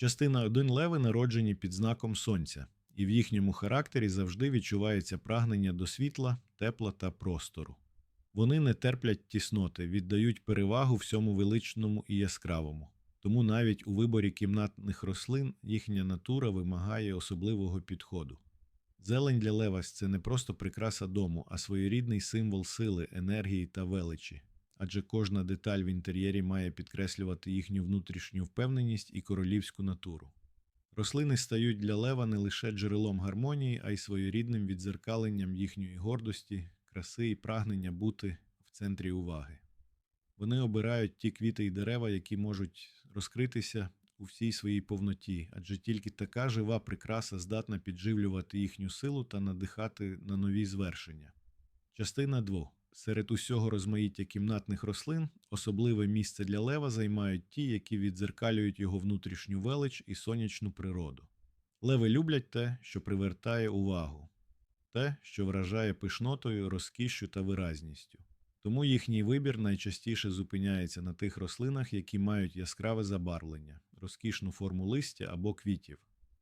Частина 1 леви народжені під знаком сонця, і в їхньому характері завжди відчувається прагнення до світла, тепла та простору. Вони не терплять тісноти, віддають перевагу всьому величному і яскравому. Тому навіть у виборі кімнатних рослин їхня натура вимагає особливого підходу. Зелень для лева це не просто прикраса дому, а своєрідний символ сили, енергії та величі. Адже кожна деталь в інтер'єрі має підкреслювати їхню внутрішню впевненість і королівську натуру. Рослини стають для лева не лише джерелом гармонії, а й своєрідним відзеркаленням їхньої гордості, краси і прагнення бути в центрі уваги. Вони обирають ті квіти і дерева, які можуть розкритися у всій своїй повноті, адже тільки така жива прикраса здатна підживлювати їхню силу та надихати на нові звершення. Частина 2. Серед усього розмаїття кімнатних рослин особливе місце для лева займають ті, які відзеркалюють його внутрішню велич і сонячну природу. Леви люблять те, що привертає увагу, те, що вражає пишнотою, розкішшю та виразністю. Тому їхній вибір найчастіше зупиняється на тих рослинах, які мають яскраве забарвлення, розкішну форму листя або квітів,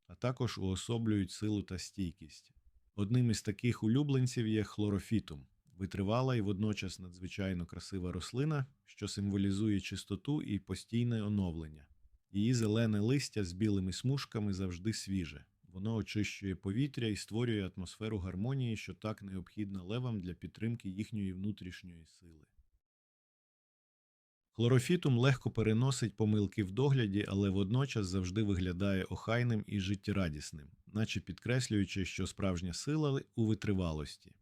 а також уособлюють силу та стійкість. Одним із таких улюбленців є хлорофітум, витривала і водночас надзвичайно красива рослина, що символізує чистоту і постійне оновлення. Її зелене листя з білими смужками завжди свіже. Воно очищує повітря і створює атмосферу гармонії, що так необхідна левам для підтримки їхньої внутрішньої сили. Хлорофітум легко переносить помилки в догляді, але водночас завжди виглядає охайним і життєрадісним, наче підкреслюючи, що справжня сила у витривалості.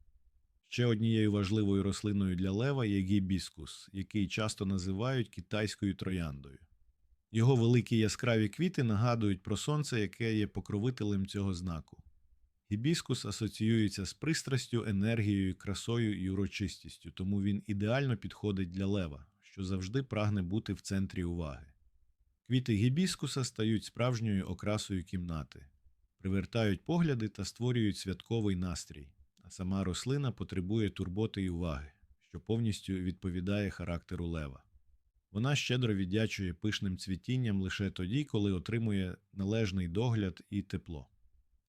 Ще однією важливою рослиною для лева є гібіскус, який часто називають китайською трояндою. Його великі яскраві квіти нагадують про сонце, яке є покровителем цього знаку. Гібіскус асоціюється з пристрастю, енергією, красою і урочистістю, тому він ідеально підходить для лева, що завжди прагне бути в центрі уваги. Квіти гібіскуса стають справжньою окрасою кімнати, привертають погляди та створюють святковий настрій, а сама рослина потребує турботи і уваги, що повністю відповідає характеру лева. Вона щедро віддячує пишним цвітінням лише тоді, коли отримує належний догляд і тепло.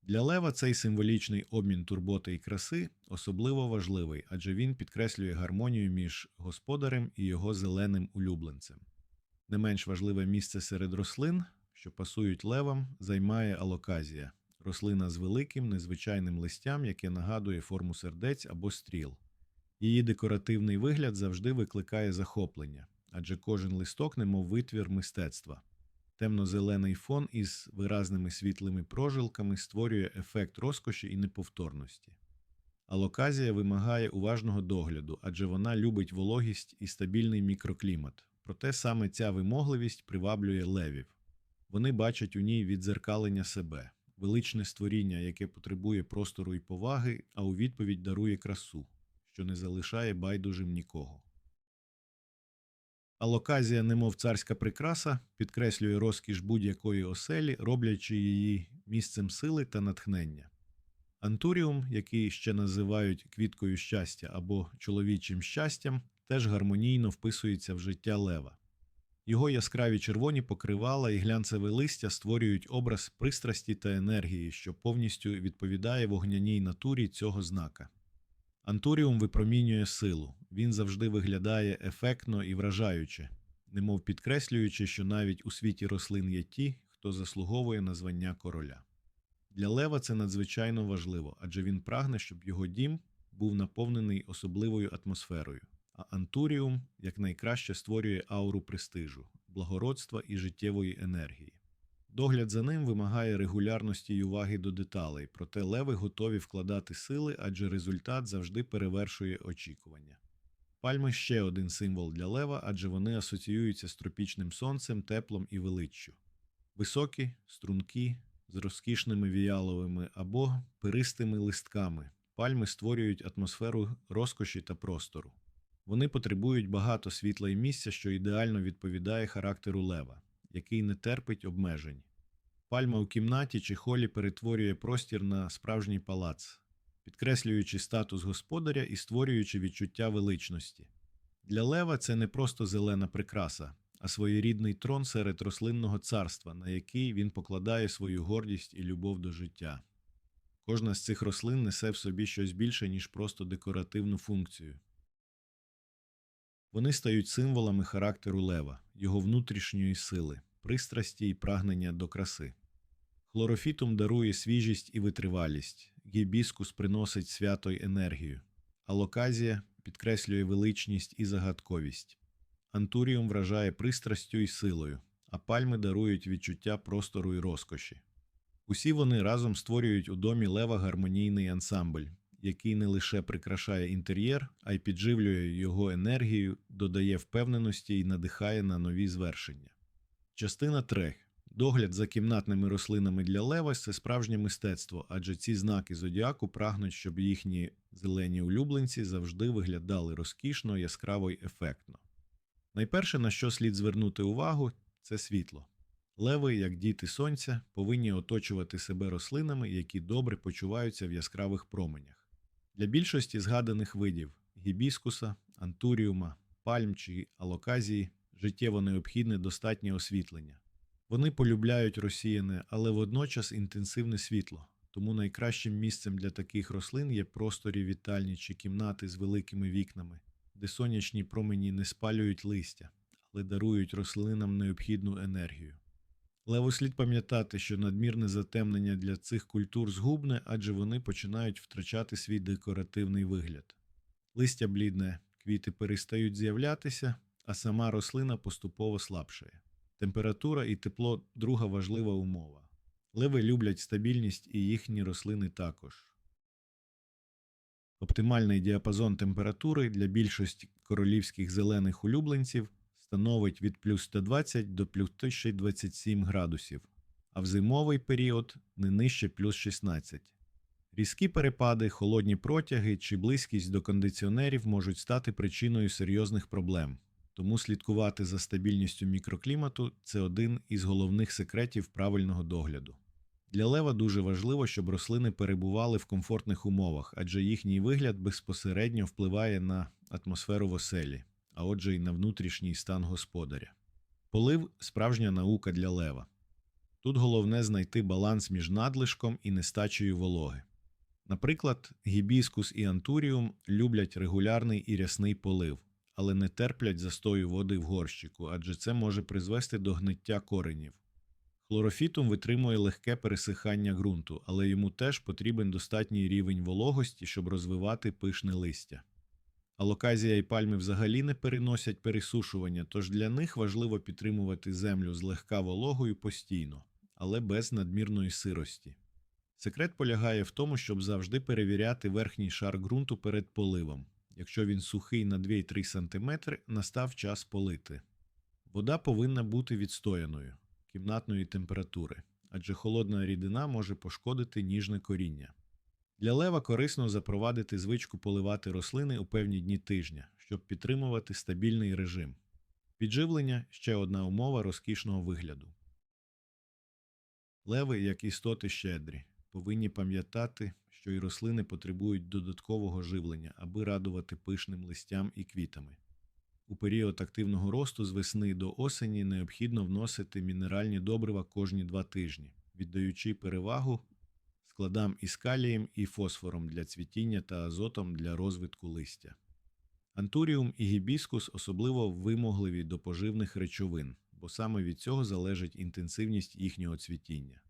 Для лева цей символічний обмін турботи і краси особливо важливий, адже він підкреслює гармонію між господарем і його зеленим улюбленцем. Не менш важливе місце серед рослин, що пасують левам, займає алоказія рослина з великим незвичайним листям, яке нагадує форму сердець або стріл. Її декоративний вигляд завжди викликає захоплення адже кожен листок немов витвір мистецтва. Темно-зелений фон із виразними світлими прожилками створює ефект розкоші і неповторності. Алоказія вимагає уважного догляду, адже вона любить вологість і стабільний мікроклімат. Проте саме ця вимогливість приваблює левів. Вони бачать у ній відзеркалення себе, величне створіння, яке потребує простору і поваги, а у відповідь дарує красу, що не залишає байдужим нікого. Алоказія, немов царська прикраса, підкреслює розкіш будь-якої оселі, роблячи її місцем сили та натхнення. Антуріум, який ще називають квіткою щастя або чоловічим щастям, теж гармонійно вписується в життя лева. Його яскраві червоні покривала і глянцеве листя створюють образ пристрасті та енергії, що повністю відповідає вогняній натурі цього знака. Антуріум випромінює силу, він завжди виглядає ефектно і вражаюче, немов підкреслюючи, що навіть у світі рослин є ті, хто заслуговує на звання короля. Для лева це надзвичайно важливо, адже він прагне, щоб його дім був наповнений особливою атмосферою, а антуріум якнайкраще створює ауру престижу, благородства і життєвої енергії. Догляд за ним вимагає регулярності й уваги до деталей, проте леви готові вкладати сили, адже результат завжди перевершує очікування. Пальми ще один символ для лева, адже вони асоціюються з тропічним сонцем, теплом і величчю. Високі, стрункі, з розкішними віяловими або пиристими листками. Пальми створюють атмосферу розкоші та простору. Вони потребують багато світла і місця, що ідеально відповідає характеру лева, який не терпить обмежень. Пальма у кімнаті чи холі перетворює простір на справжній палац, підкреслюючи статус господаря і створюючи відчуття величності. Для лева це не просто зелена прикраса, а своєрідний трон серед рослинного царства, на який він покладає свою гордість і любов до життя. Кожна з цих рослин несе в собі щось більше, ніж просто декоративну функцію. Вони стають символами характеру лева, його внутрішньої сили, пристрасті і прагнення до краси. Хлорофітум дарує свіжість і витривалість, гібіскус приносить свято й енергію, алоказія підкреслює величність і загадковість. Антуріум вражає пристрастю і силою, а пальми дарують відчуття простору і розкоші. Усі вони разом створюють у домі лева гармонійний ансамбль, який не лише прикрашає інтер'єр, а й підживлює його енергію, додає впевненості і надихає на нові звершення. Частина 3. Догляд за кімнатними рослинами для лева це справжнє мистецтво, адже ці знаки зодіаку прагнуть, щоб їхні зелені улюбленці завжди виглядали розкішно, яскраво й ефектно. Найперше, на що слід звернути увагу, це світло. Леви, як діти сонця, повинні оточувати себе рослинами, які добре почуваються в яскравих променях. Для більшості згаданих видів гібіскуса, антуріума, пальм чи алоказії життєво необхідне достатнє освітлення. Вони полюбляють розсіяне, але водночас інтенсивне світло, тому найкращим місцем для таких рослин є просторі вітальні чи кімнати з великими вікнами, де сонячні промені не спалюють листя, але дарують рослинам необхідну енергію. Леву слід пам'ятати, що надмірне затемнення для цих культур згубне, адже вони починають втрачати свій декоративний вигляд. Листя блідне, квіти перестають з'являтися, а сама рослина поступово слабшає. Температура і тепло друга важлива умова. Леви люблять стабільність і їхні рослини також. Оптимальний діапазон температури для більшості королівських зелених улюбленців становить від плюс 120 до плюс 1027 градусів, а в зимовий період не нижче плюс 16. Різкі перепади, холодні протяги чи близькість до кондиціонерів можуть стати причиною серйозних проблем. Тому слідкувати за стабільністю мікроклімату це один із головних секретів правильного догляду. Для лева дуже важливо, щоб рослини перебували в комфортних умовах, адже їхній вигляд безпосередньо впливає на атмосферу в оселі, а отже, й на внутрішній стан господаря. Полив справжня наука для лева. Тут головне знайти баланс між надлишком і нестачею вологи. Наприклад, гібіскус і антуріум люблять регулярний і рясний полив, але не терплять застою води в горщику, адже це може призвести до гниття коренів. Хлорофітум витримує легке пересихання ґрунту, але йому теж потрібен достатній рівень вологості, щоб розвивати пишне листя. Алоказія і пальми взагалі не переносять пересушування, тож для них важливо підтримувати землю злегка вологою постійно, але без надмірної сирості. Секрет полягає в тому, щоб завжди перевіряти верхній шар ґрунту перед поливом. Якщо він сухий на 2-3 см, настав час полити. Вода повинна бути відстояною кімнатної температури, адже холодна рідина може пошкодити ніжне коріння. Для лева корисно запровадити звичку поливати рослини у певні дні тижня, щоб підтримувати стабільний режим. Підживлення ще одна умова розкішного вигляду. Леви, як істоти щедрі, повинні пам'ятати, що і рослини потребують додаткового живлення, аби радувати пишним листям і квітами. У період активного росту з весни до осені необхідно вносити мінеральні добрива кожні два тижні, віддаючи перевагу складам із калієм і фосфором для цвітіння та азотом для розвитку листя. Антуріум і гібіскус особливо вимогливі до поживних речовин, бо саме від цього залежить інтенсивність їхнього цвітіння.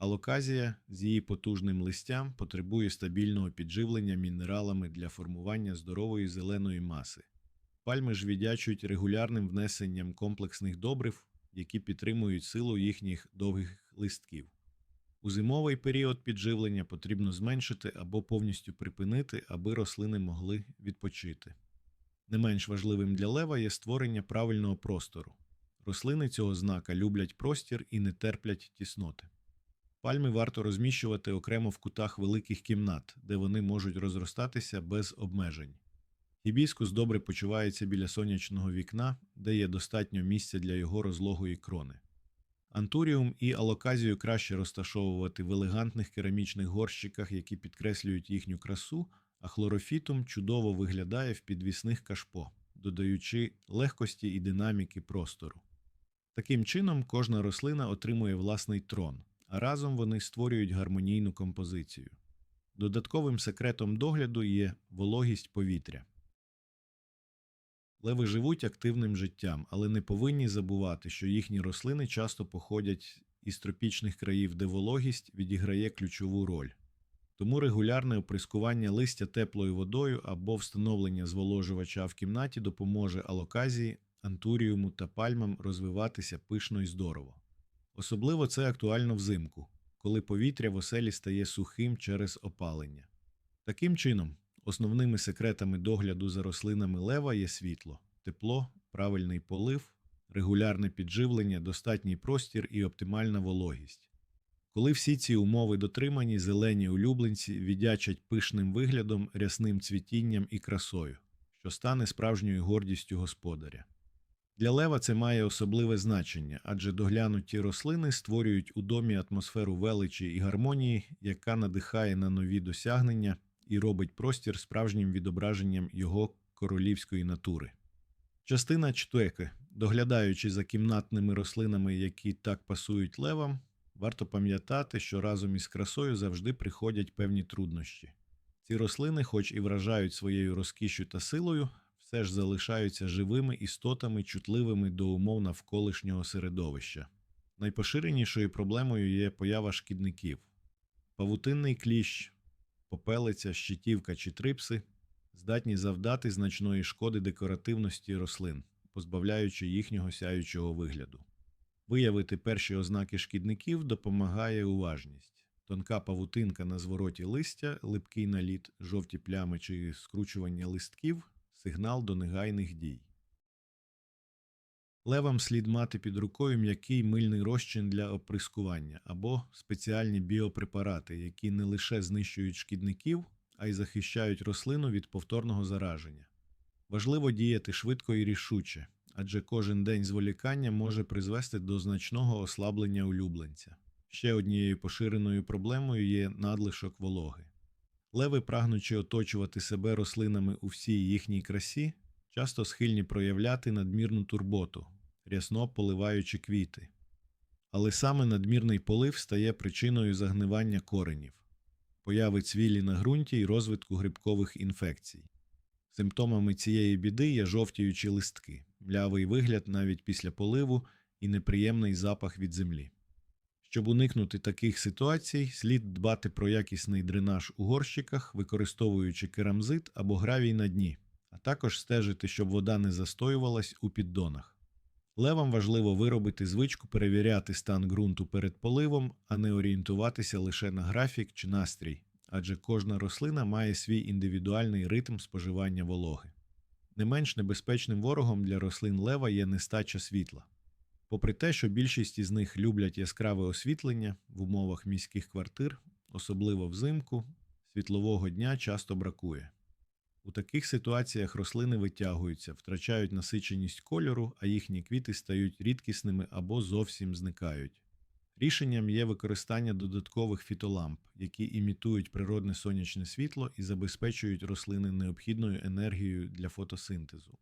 Алоказія з її потужним листям потребує стабільного підживлення мінералами для формування здорової зеленої маси. Пальми ж віддячують регулярним внесенням комплексних добрив, які підтримують силу їхніх довгих листків. У зимовий період підживлення потрібно зменшити або повністю припинити, аби рослини могли відпочити. Не менш важливим для лева є створення правильного простору. Рослини цього знака люблять простір і не терплять тісноти. Пальми варто розміщувати окремо в кутах великих кімнат, де вони можуть розростатися без обмежень. Гібіскус добре почувається біля сонячного вікна, де є достатньо місця для його розлогої крони. Антуріум і алоказію краще розташовувати в елегантних керамічних горщиках, які підкреслюють їхню красу, а хлорофітум чудово виглядає в підвісних кашпо, додаючи легкості і динаміки простору. Таким чином, кожна рослина отримує власний трон, разом вони створюють гармонійну композицію. Додатковим секретом догляду є вологість повітря. Леви живуть активним життям, але не повинні забувати, що їхні рослини часто походять із тропічних країв, де вологість відіграє ключову роль. Тому регулярне оприскування листя теплою водою або встановлення зволожувача в кімнаті допоможе алоказії, антуріуму та пальмам розвиватися пишно і здорово. Особливо це актуально взимку, коли повітря в оселі стає сухим через опалення. Таким чином, основними секретами догляду за рослинами лева є світло, тепло, правильний полив, регулярне підживлення, достатній простір і оптимальна вологість. Коли всі ці умови дотримані, зелені улюбленці віддячать пишним виглядом, рясним цвітінням і красою, що стане справжньою гордістю господаря. Для лева це має особливе значення, адже доглянуті рослини створюють у домі атмосферу величі і гармонії, яка надихає на нові досягнення і робить простір справжнім відображенням його королівської натури. Частина четверти. Доглядаючи за кімнатними рослинами, які так пасують левам, варто пам'ятати, що разом із красою завжди приходять певні труднощі. Ці рослини, хоч і вражають своєю розкішю та силою, все ж залишаються живими істотами, чутливими до умов навколишнього середовища. Найпоширенішою проблемою є поява шкідників. Павутинний кліщ, попелиця, щитівка чи трипси здатні завдати значної шкоди декоративності рослин, позбавляючи їхнього сяючого вигляду. Виявити перші ознаки шкідників допомагає уважність. Тонка павутинка на звороті листя, липкий наліт, жовті плями чи скручування листків сигнал до негайних дій. Левам слід мати під рукою м'який мильний розчин для оприскування або спеціальні біопрепарати, які не лише знищують шкідників, а й захищають рослину від повторного зараження. Важливо діяти швидко і рішуче, адже кожен день зволікання може призвести до значного ослаблення улюбленця. Ще однією поширеною проблемою є надлишок вологи. Леви, прагнучи оточувати себе рослинами у всій їхній красі, часто схильні проявляти надмірну турботу, рясно поливаючи квіти. Але саме надмірний полив стає причиною загнивання коренів, появи цвілі на ґрунті і розвитку грибкових інфекцій. Симптомами цієї біди є жовтіючі листки, млявий вигляд навіть після поливу і неприємний запах від землі. Щоб уникнути таких ситуацій, слід дбати про якісний дренаж у горщиках, використовуючи керамзит або гравій на дні, а також стежити, щоб вода не застоювалась у піддонах. Левам важливо виробити звичку перевіряти стан ґрунту перед поливом, а не орієнтуватися лише на графік чи настрій, адже кожна рослина має свій індивідуальний ритм споживання вологи. Не менш небезпечним ворогом для рослин лева є нестача світла. Попри те, що більшість із них люблять яскраве освітлення в умовах міських квартир, особливо взимку, світлового дня часто бракує. У таких ситуаціях рослини витягуються, втрачають насиченість кольору, а їхні квіти стають рідкісними або зовсім зникають. Рішенням є використання додаткових фітоламп, які імітують природне сонячне світло і забезпечують рослини необхідною енергією для фотосинтезу.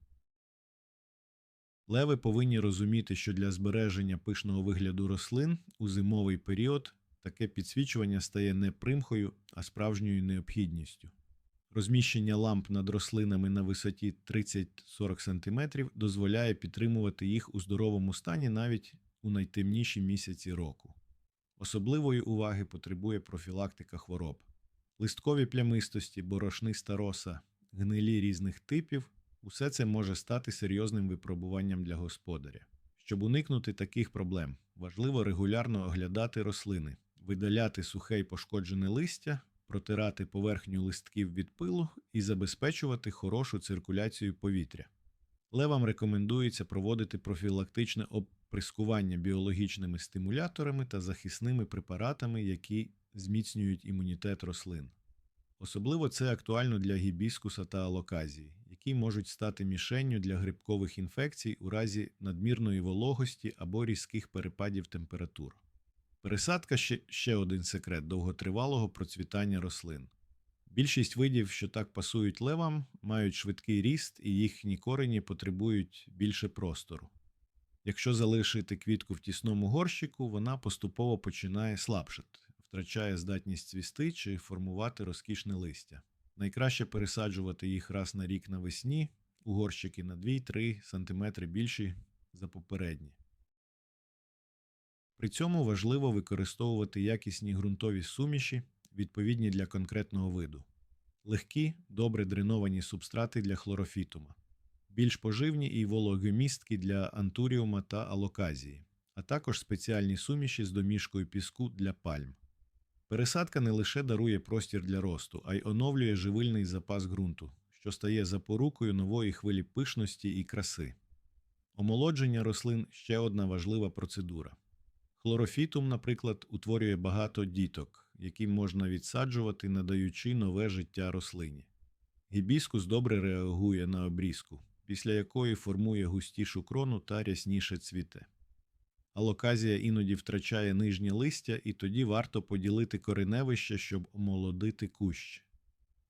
Леви повинні розуміти, що для збереження пишного вигляду рослин у зимовий період таке підсвічування стає не примхою, а справжньою необхідністю. Розміщення ламп над рослинами на висоті 30-40 см дозволяє підтримувати їх у здоровому стані навіть у найтемніші місяці року. Особливої уваги потребує профілактика хвороб. Листкові плямистості, борошниста роса, гнилі різних типів усе це може стати серйозним випробуванням для господаря. Щоб уникнути таких проблем, важливо регулярно оглядати рослини, видаляти сухе й пошкоджене листя, протирати поверхню листків від пилу і забезпечувати хорошу циркуляцію повітря. Левам рекомендується проводити профілактичне оприскування біологічними стимуляторами та захисними препаратами, які зміцнюють імунітет рослин. Особливо це актуально для гібіскуса та алоказії, які можуть стати мішенню для грибкових інфекцій у разі надмірної вологості або різких перепадів температур. Пересадка ще, ще один секрет довготривалого процвітання рослин. Більшість видів, що так пасують левам, мають швидкий ріст і їхні корені потребують більше простору. Якщо залишити квітку в тісному горщику, вона поступово починає слабшати, втрачає здатність цвісти чи формувати розкішне листя. Найкраще пересаджувати їх раз на рік навесні у горщики на 2-3 см більші за попередні. При цьому важливо використовувати якісні ґрунтові суміші, відповідні для конкретного виду. Легкі, добре дреновані субстрати для хлорофітума, більш поживні і вологомісткі для антуріума та алоказії, а також спеціальні суміші з домішкою піску для пальм. Пересадка не лише дарує простір для росту, а й оновлює живильний запас ґрунту, що стає запорукою нової хвилі пишності і краси. Омолодження рослин ще одна важлива процедура. Хлорофітум, наприклад, утворює багато діток, які можна відсаджувати, надаючи нове життя рослині. Гібіскус добре реагує на обрізку, після якої формує густішу крону та рясніше цвіте. Алоказія іноді втрачає нижнє листя, і тоді варто поділити кореневище, щоб омолодити кущ.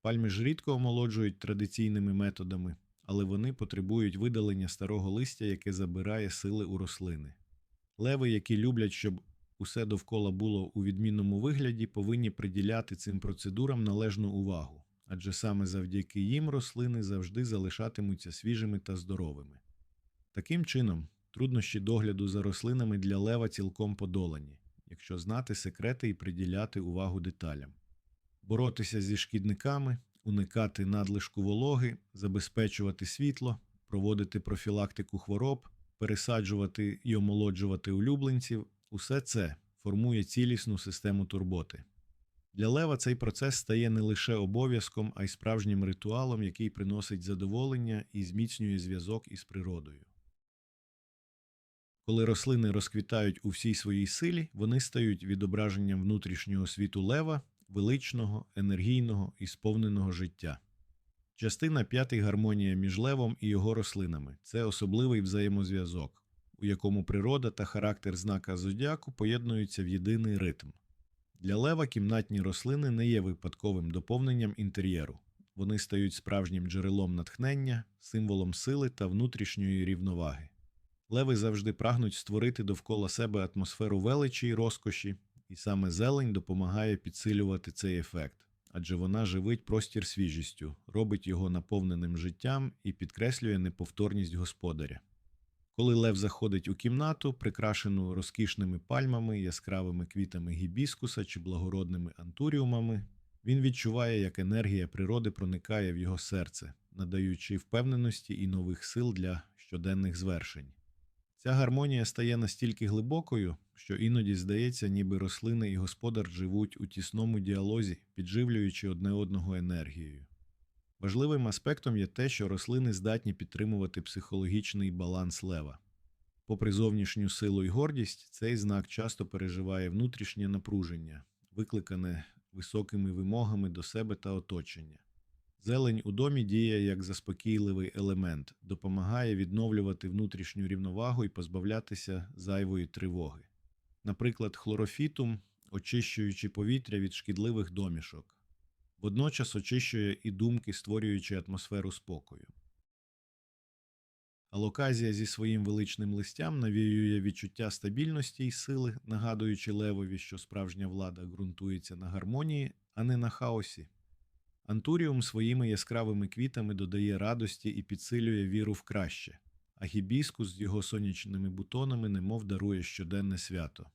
Пальми ж рідко омолоджують традиційними методами, але вони потребують видалення старого листя, яке забирає сили у рослини. Леви, які люблять, щоб усе довкола було у відмінному вигляді, повинні приділяти цим процедурам належну увагу, адже саме завдяки їм рослини завжди залишатимуться свіжими та здоровими. Таким чином, труднощі догляду за рослинами для лева цілком подолані, якщо знати секрети і приділяти увагу деталям. Боротися зі шкідниками, уникати надлишку вологи, забезпечувати світло, проводити профілактику хвороб, пересаджувати і омолоджувати улюбленців усе це формує цілісну систему турботи. Для лева цей процес стає не лише обов'язком, а й справжнім ритуалом, який приносить задоволення і зміцнює зв'язок із природою. Коли рослини розквітають у всій своїй силі, вони стають відображенням внутрішнього світу лева, величного, енергійного і сповненого життя. Частина 5 гармонія між левом і його рослинами це особливий взаємозв'язок, у якому природа та характер знака зодіаку поєднуються в єдиний ритм. Для лева кімнатні рослини не є випадковим доповненням інтер'єру. Вони стають справжнім джерелом натхнення, символом сили та внутрішньої рівноваги. Леви завжди прагнуть створити довкола себе атмосферу величі й розкоші, і саме зелень допомагає підсилювати цей ефект, адже вона живить простір свіжістю, робить його наповненим життям і підкреслює неповторність господаря. Коли лев заходить у кімнату, прикрашену розкішними пальмами, яскравими квітами гібіскуса чи благородними антуріумами, він відчуває, як енергія природи проникає в його серце, надаючи впевненості і нових сил для щоденних звершень. Ця гармонія стає настільки глибокою, що іноді здається, ніби рослини і господар живуть у тісному діалозі, підживлюючи одне одного енергією. Важливим аспектом є те, що рослини здатні підтримувати психологічний баланс лева. Попри зовнішню силу і гордість, цей знак часто переживає внутрішнє напруження, викликане високими вимогами до себе та оточення. Зелень у домі діє як заспокійливий елемент, допомагає відновлювати внутрішню рівновагу і позбавлятися зайвої тривоги. Наприклад, хлорофітум, очищуючи повітря від шкідливих домішок, водночас очищує і думки, створюючи атмосферу спокою. Алоказія зі своїм величним листям навіює відчуття стабільності і сили, нагадуючи левові, що справжня влада ґрунтується на гармонії, а не на хаосі. Антуріум своїми яскравими квітами додає радості і підсилює віру в краще, а гібіскус з його сонячними бутонами немов дарує щоденне свято.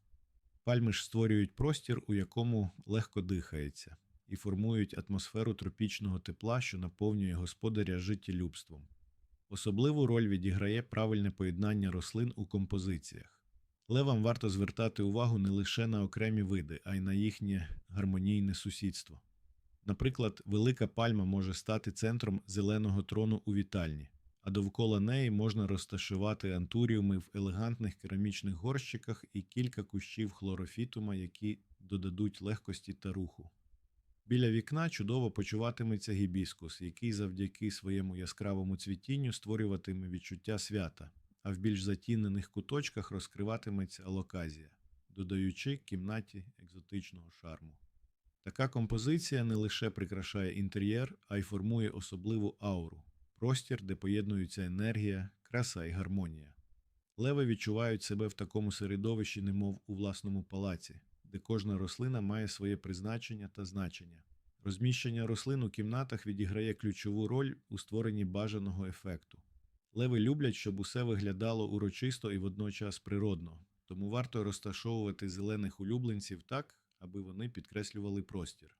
Пальми ж створюють простір, у якому легко дихається, і формують атмосферу тропічного тепла, що наповнює господаря життєлюбством. Особливу роль відіграє правильне поєднання рослин у композиціях. Левам варто звертати увагу не лише на окремі види, а й на їхнє гармонійне сусідство. Наприклад, велика пальма може стати центром зеленого трону у вітальні, а довкола неї можна розташувати антуріуми в елегантних керамічних горщиках і кілька кущів хлорофітума, які додадуть легкості та руху. Біля вікна чудово почуватиметься гібіскус, який завдяки своєму яскравому цвітінню створюватиме відчуття свята, а в більш затінених куточках розкриватиметься алоказія, додаючи кімнаті екзотичного шарму. Така композиція не лише прикрашає інтер'єр, а й формує особливу ауру простір, де поєднуються енергія, краса і гармонія. Леви відчувають себе в такому середовищі, немов у власному палаці, де кожна рослина має своє призначення та значення. Розміщення рослин у кімнатах відіграє ключову роль у створенні бажаного ефекту. Леви люблять, щоб усе виглядало урочисто і водночас природно, тому варто розташовувати зелених улюбленців так, аби вони підкреслювали простір.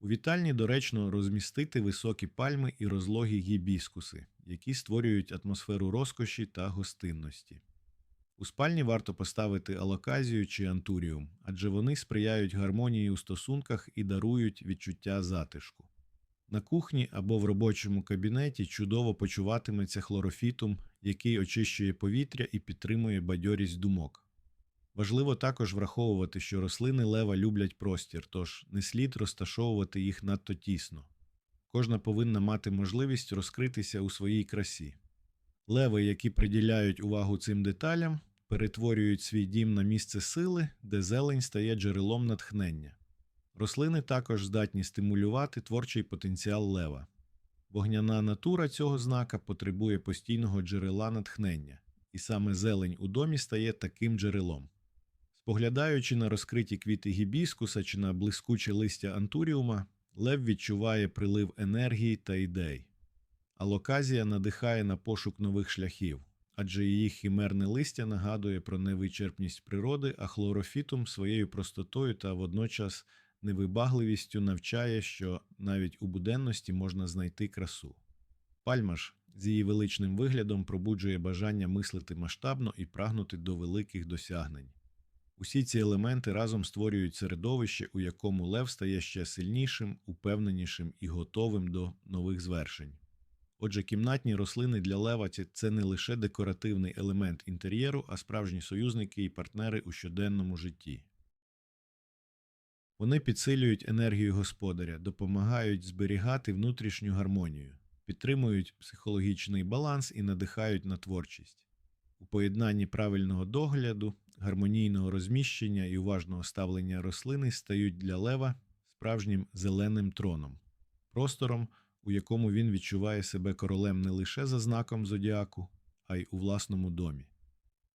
У вітальні доречно розмістити високі пальми і розлогі гібіскуси, які створюють атмосферу розкоші та гостинності. У спальні варто поставити алоказію чи антуріум, адже вони сприяють гармонії у стосунках і дарують відчуття затишку. На кухні або в робочому кабінеті чудово почуватиметься хлорофітум, який очищує повітря і підтримує бадьорість думок. Важливо також враховувати, що рослини лева люблять простір, тож не слід розташовувати їх надто тісно. Кожна повинна мати можливість розкритися у своїй красі. Леви, які приділяють увагу цим деталям, перетворюють свій дім на місце сили, де зелень стає джерелом натхнення. Рослини також здатні стимулювати творчий потенціал лева. Вогняна натура цього знака потребує постійного джерела натхнення, і саме зелень у домі стає таким джерелом. Споглядаючи на розкриті квіти гібіскуса чи на блискуче листя антуріума, лев відчуває прилив енергії та ідей. Алоказія надихає на пошук нових шляхів, адже її хімерне листя нагадує про невичерпність природи, а хлорофітум своєю простотою та водночас невибагливістю навчає, що навіть у буденності можна знайти красу. Пальма ж з її величним виглядом пробуджує бажання мислити масштабно і прагнути до великих досягнень. Усі ці елементи разом створюють середовище, у якому лев стає ще сильнішим, упевненішим і готовим до нових звершень. Отже, кімнатні рослини для лева це- не лише декоративний елемент інтер'єру, а справжні союзники і партнери у щоденному житті. Вони підсилюють енергію господаря, допомагають зберігати внутрішню гармонію, підтримують психологічний баланс і надихають на творчість. У поєднанні правильного догляду, гармонійного розміщення і уважного ставлення рослини стають для лева справжнім зеленим троном, простором, у якому він відчуває себе королем не лише за знаком зодіаку, а й у власному домі.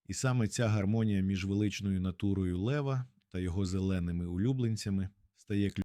І саме ця гармонія між величною натурою лева та його зеленими улюбленцями стає